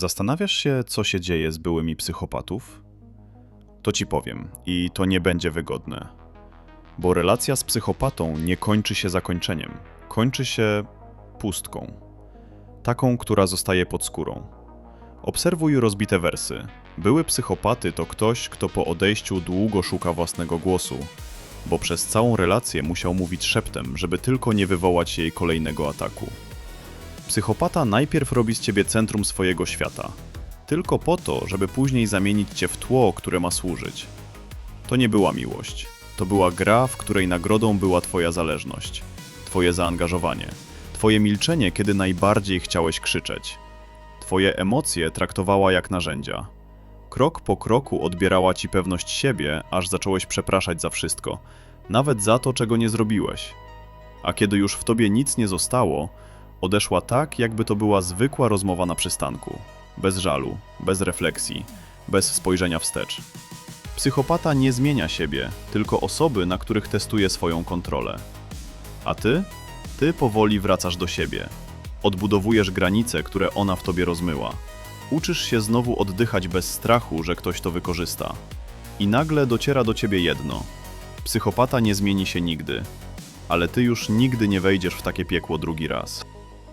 Zastanawiasz się, co się dzieje z byłymi psychopatów? To ci powiem, i to nie będzie wygodne. Bo relacja z psychopatą nie kończy się zakończeniem, kończy się pustką. Taką, która zostaje pod skórą. Obserwuj rozbite wersy. Były psychopaty to ktoś, kto po odejściu długo szuka własnego głosu, bo przez całą relację musiał mówić szeptem, żeby tylko nie wywołać jej kolejnego ataku. Psychopata najpierw robi z ciebie centrum swojego świata, tylko po to, żeby później zamienić cię w tło, które ma służyć. To nie była miłość. To była gra, w której nagrodą była twoja zależność, twoje zaangażowanie, twoje milczenie, kiedy najbardziej chciałeś krzyczeć. Twoje emocje traktowała jak narzędzia. Krok po kroku odbierała ci pewność siebie, aż zacząłeś przepraszać za wszystko, nawet za to, czego nie zrobiłeś. A kiedy już w tobie nic nie zostało, odeszła tak, jakby to była zwykła rozmowa na przystanku. Bez żalu, bez refleksji, bez spojrzenia wstecz. Psychopata nie zmienia siebie, tylko osoby, na których testuje swoją kontrolę. A ty? Ty powoli wracasz do siebie. Odbudowujesz granice, które ona w tobie rozmyła. Uczysz się znowu oddychać bez strachu, że ktoś to wykorzysta. I nagle dociera do ciebie jedno. Psychopata nie zmieni się nigdy, ale ty już nigdy nie wejdziesz w takie piekło drugi raz.